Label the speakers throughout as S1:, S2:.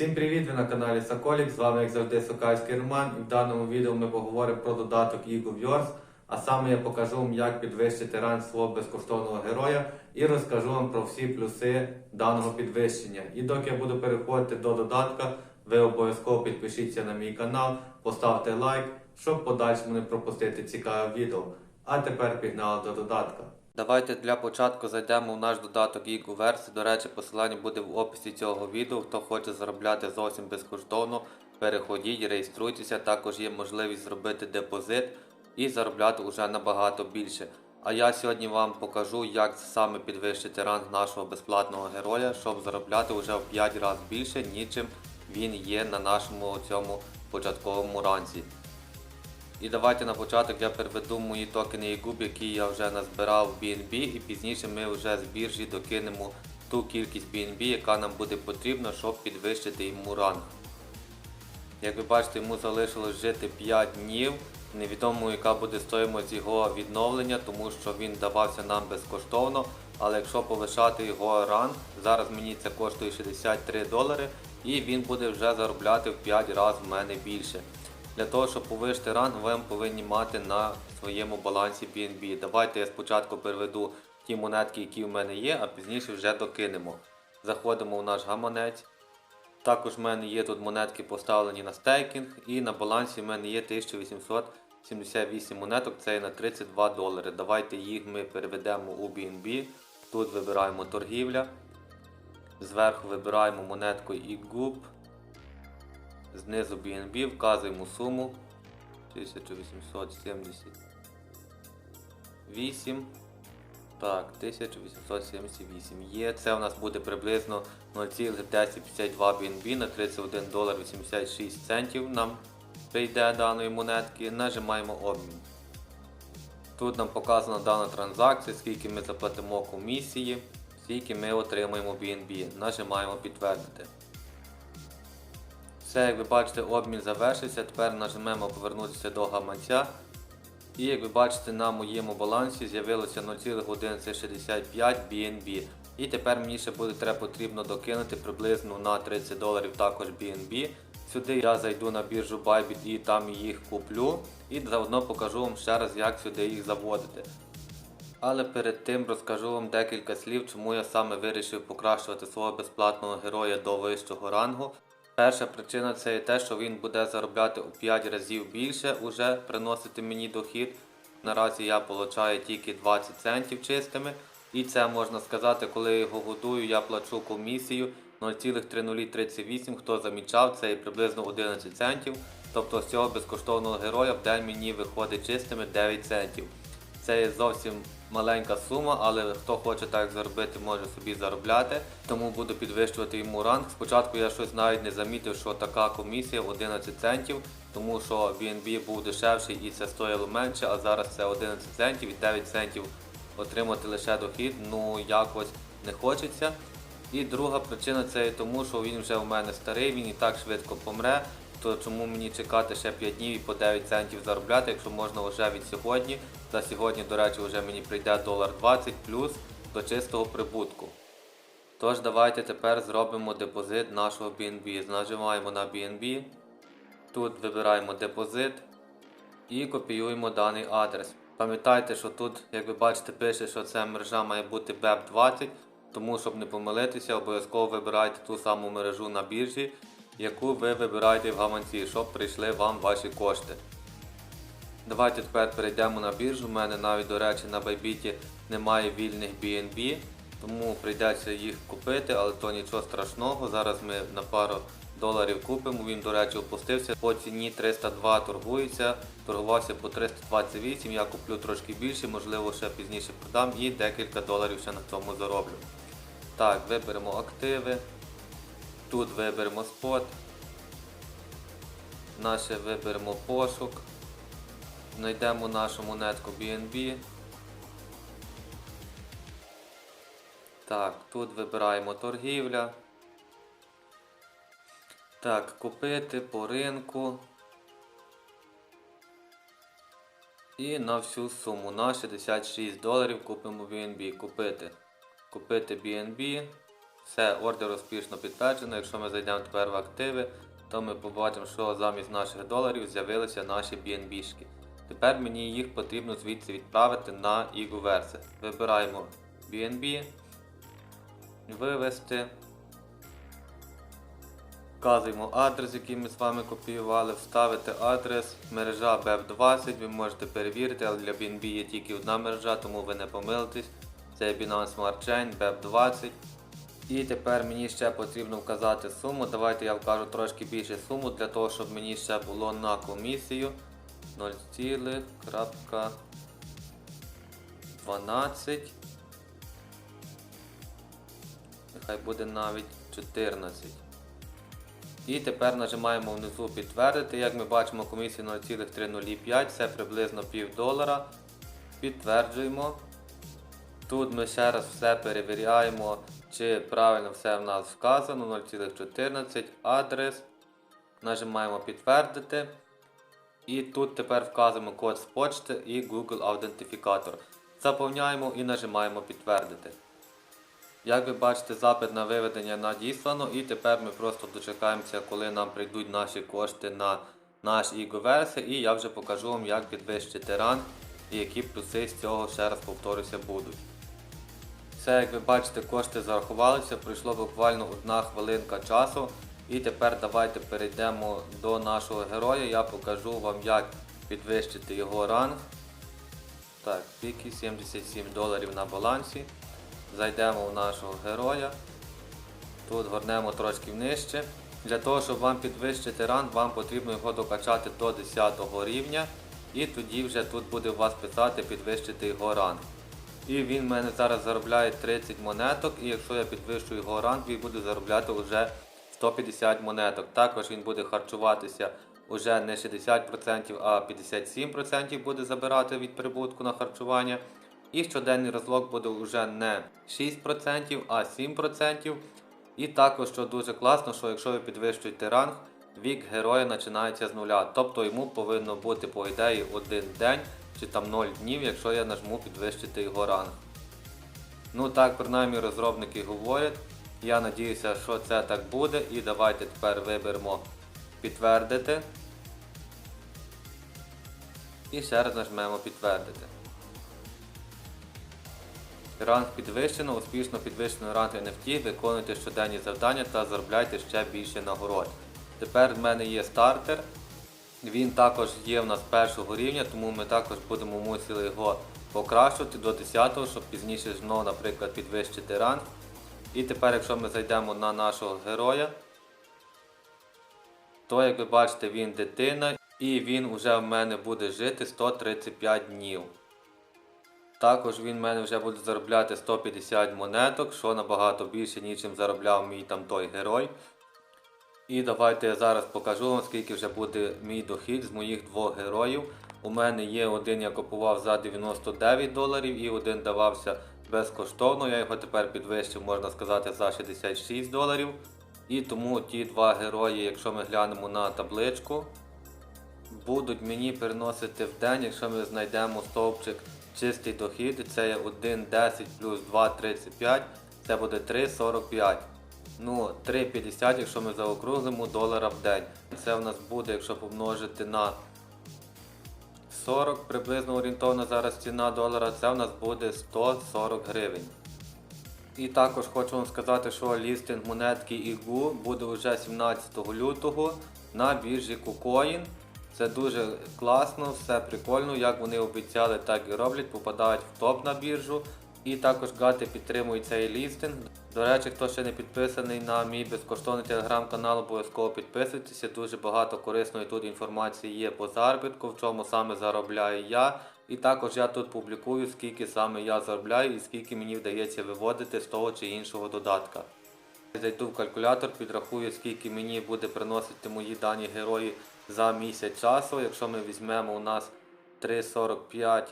S1: Всім привіт! Ви на каналі Соколік. З вами, як завжди, Сокальський Роман. І в даному відео ми поговоримо про додаток Eagle Wars. А саме я покажу вам, як підвищити ранг свого безкоштовного героя і розкажу вам про всі плюси даного підвищення. І доки я буду переходити до додатка, ви обов'язково підпишіться на мій канал, поставте лайк, щоб подальшому не пропустити цікаве відео. А тепер пігнали до додатка. Давайте для початку зайдемо в наш додаток eGoverse. До речі, посилання буде в описі цього відео. Хто хоче заробляти зовсім безкоштовно, переходіть, реєструйтеся. Також є можливість зробити депозит і заробляти вже набагато більше. А я сьогодні вам покажу, як саме підвищити ранг нашого безплатного героя, щоб заробляти вже в 5 разів більше, нічим він є на нашому цьому початковому ранзі. І давайте на початок я переведу мої токени EGUB, які я вже назбирав в BNB, і пізніше ми вже з біржі докинемо ту кількість BNB, яка нам буде потрібна, щоб підвищити йому ранг. Як ви бачите, йому залишилось жити 5 днів. Невідомо яка буде стоїмость його відновлення, тому що він давався нам безкоштовно. Але якщо повишати його ранг, зараз мені це коштує 63 долари, і він буде вже заробляти в 5 разів в мене більше. Для того, щоб повишити ранг, ви повинні мати на своєму балансі BNB. Давайте я спочатку переведу ті монетки, які в мене є, а пізніше вже докинемо. Заходимо в наш гаманець. Також в мене є тут монетки поставлені на стейкінг, і на балансі в мене є 1878 монеток, це є на 32 долари. Давайте їх ми переведемо у BNB. Тут вибираємо торгівля. Зверху вибираємо монетку EGUB. Знизу BNB вказуємо суму 1878. Так, 1878 є. Це у нас буде приблизно 0,1052 BNB на 31 долар 86 центів нам прийде даної монетки. Нажимаємо обмін. Тут нам показана дана транзакція, скільки ми заплатимо комісії, скільки ми отримаємо BNB. Нажимаємо підтвердити. Все, як ви бачите, обмін завершився. Тепер нажмемо повернутися до гаманця. І як ви бачите, на моєму балансі з'явилося 0,1165 BNB. І тепер мені ще буде треба потрібно докинути приблизно на 30 доларів також BNB. Сюди я зайду на біржу Bybit і там їх куплю. І заодно покажу вам ще раз, як сюди їх заводити. Але перед тим розкажу вам декілька слів, чому я саме вирішив покращувати свого безплатного героя до вищого рангу. Перша причина це є те, що він буде заробляти у 5 разів більше, уже приносити мені дохід. Наразі я отримую тільки 20 центів чистими. І це можна сказати, коли я його годую, я плачу комісію 0,3038. Хто замічав, це є приблизно 11 центів. Тобто з цього безкоштовного героя в день мені виходить чистими 9 центів. Це є зовсім маленька сума, але хто хоче так заробити, може собі заробляти. Тому буду підвищувати йому ранг. Спочатку я щось навіть не замітив, що така комісія 11 центів, тому що BNB був дешевший і це стоїло менше, а зараз це 11 центів і 9 центів отримати лише дохід, ну якось не хочеться. І друга причина це тому, що він вже у мене старий, він і так швидко помре. То чому мені чекати ще 5 днів і по 9 центів заробляти, якщо можна вже від сьогодні. За сьогодні, до речі, вже мені прийде долар 20 плюс до чистого прибутку. Тож давайте тепер зробимо депозит нашого BNB. Нажимаємо на BNB. Тут вибираємо депозит і копіюємо даний адрес. Пам'ятайте, що тут, як ви бачите, пише, що ця мережа має бути BEP20, тому щоб не помилитися, обов'язково вибирайте ту саму мережу на біржі, яку ви вибираєте в гаманці, щоб прийшли вам ваші кошти. Давайте тепер перейдемо на біржу. У мене навіть, до речі, на Bybit немає вільних BNB, тому прийдеться їх купити, але то нічого страшного. Зараз ми на пару доларів купимо. Він, до речі, опустився. По ціні 302 торгується, торгувався по 328, я куплю трошки більше, можливо, ще пізніше продам і декілька доларів ще на цьому зароблю. Так, виберемо активи. Тут виберемо спот. Наше виберемо пошук. Знайдемо нашу монетку BNB. Так, тут вибираємо торгівля. Так, купити по ринку. І на всю суму на 66 доларів купимо BNB. Купити. Купити BNB. Все, ордер успішно підтверджено. Якщо ми зайдемо тепер в активи, то ми побачимо, що замість наших доларів з'явилися наші BNB-шки. Тепер мені їх потрібно звідси відправити на Ігуверсе. Вибираємо BNB, вивести. Вказуємо адрес, який ми з вами копіювали, вставити адрес, мережа BEP20, ви можете перевірити, але для BNB є тільки одна мережа, тому ви не помилитесь. Це Binance Smart Chain BEP20. І тепер мені ще потрібно вказати суму. Давайте я вкажу трошки більше суму для того, щоб мені ще було на комісію 0,12. Нехай буде навіть 14. І тепер нажимаємо внизу підтвердити. Як ми бачимо, комісія 0,305, це приблизно пів долара. Підтверджуємо. Тут ми ще раз все перевіряємо, чи правильно все в нас вказано. 0,14, адрес. Нажимаємо підтвердити. І тут тепер вказуємо код з почти і Google аутентифікатор. Заповняємо і нажимаємо підтвердити. Як ви бачите, запит на виведення надіслано і тепер ми просто дочекаємося, коли нам прийдуть наші кошти на наш e і я вже покажу вам, як підвищити ранг і які плюси з цього ще раз повторюся будуть. Все, як ви бачите, кошти зарахувалися, пройшло буквально одна хвилинка часу. І тепер давайте перейдемо до нашого героя. Я покажу вам, як підвищити його ранг. Так, піки 77 доларів на балансі. Зайдемо в нашого героя. Тут горнемо трошки нижче. Для того, щоб вам підвищити ранг, вам потрібно його докачати до 10 рівня. І тоді вже тут буде у вас писати підвищити його ранг. І він в мене зараз заробляє 30 монеток, і якщо я підвищую його ранг, він буде заробляти вже 150 монеток. Також він буде харчуватися уже не 60%, а 57% буде забирати від прибутку на харчування. І щоденний розлог буде вже не 6%, а 7%. І також, що дуже класно, що якщо ви підвищуєте ранг, вік героя починається з нуля. Тобто йому повинно бути по ідеї один день чи там 0 днів, якщо я нажму підвищити його ранг. Ну так принаймні розробники говорять. Я надіюся, що це так буде. І давайте тепер виберемо підтвердити. І ще раз нажмемо підтвердити. Ранг підвищено, успішно підвищено ранг NFT, виконуйте щоденні завдання та заробляйте ще більше нагород. Тепер в мене є стартер. Він також є в нас першого рівня, тому ми також будемо мусили його покращувати до 10-го, щоб пізніше знову, наприклад, підвищити ранг. І тепер, якщо ми зайдемо на нашого героя, то, як ви бачите, він дитина і він вже в мене буде жити 135 днів. Також він в мене вже буде заробляти 150 монеток, що набагато більше, ніж заробляв мій там той герой. І давайте я зараз покажу вам, скільки вже буде мій дохід з моїх двох героїв. У мене є один, я купував за 99 доларів і один давався безкоштовно. Я його тепер підвищив, можна сказати, за 66 доларів. І тому ті два герої, якщо ми глянемо на табличку, будуть мені переносити в день, якщо ми знайдемо стовпчик чистий дохід, це є 1,10 плюс 2,35, це буде 3,45. Ну, 3,50, якщо ми заокруглимо долара в день. Це в нас буде, якщо помножити на 40, приблизно орієнтовно зараз ціна долара, це в нас буде 140 гривень. І також хочу вам сказати, що лістинг монетки IGU буде вже 17 лютого на біржі KuCoin. Це дуже класно, все прикольно, як вони обіцяли, так і роблять, попадають в топ на біржу. І також гати підтримують цей лістинг. До речі, хто ще не підписаний на мій безкоштовний телеграм-канал, обов'язково підписуйтеся. Дуже багато корисної тут інформації є по заробітку, в чому саме заробляю я. І також я тут публікую, скільки саме я заробляю і скільки мені вдається виводити з того чи іншого додатка. Зайду в калькулятор, підрахую, скільки мені буде приносити мої дані герої за місяць часу. Якщо ми візьмемо у нас 3,45,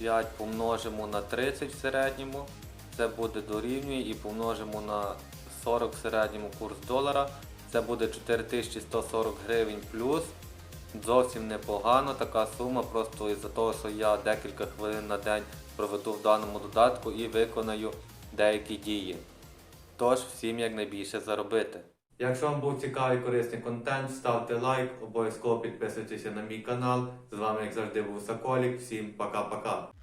S1: 3,45 помножимо на 30 в середньому, це буде дорівнює і помножимо на 40 в середньому курс долара. Це буде 4140 гривень плюс. Зовсім непогано така сума, просто із-за того, що я декілька хвилин на день проведу в даному додатку і виконаю деякі дії. Тож всім якнайбільше заробити. Якщо вам був цікавий корисний контент, ставте лайк, обов'язково підписуйтесь на мій канал. З вами, як завжди, був Соколік. Всім пока-пока.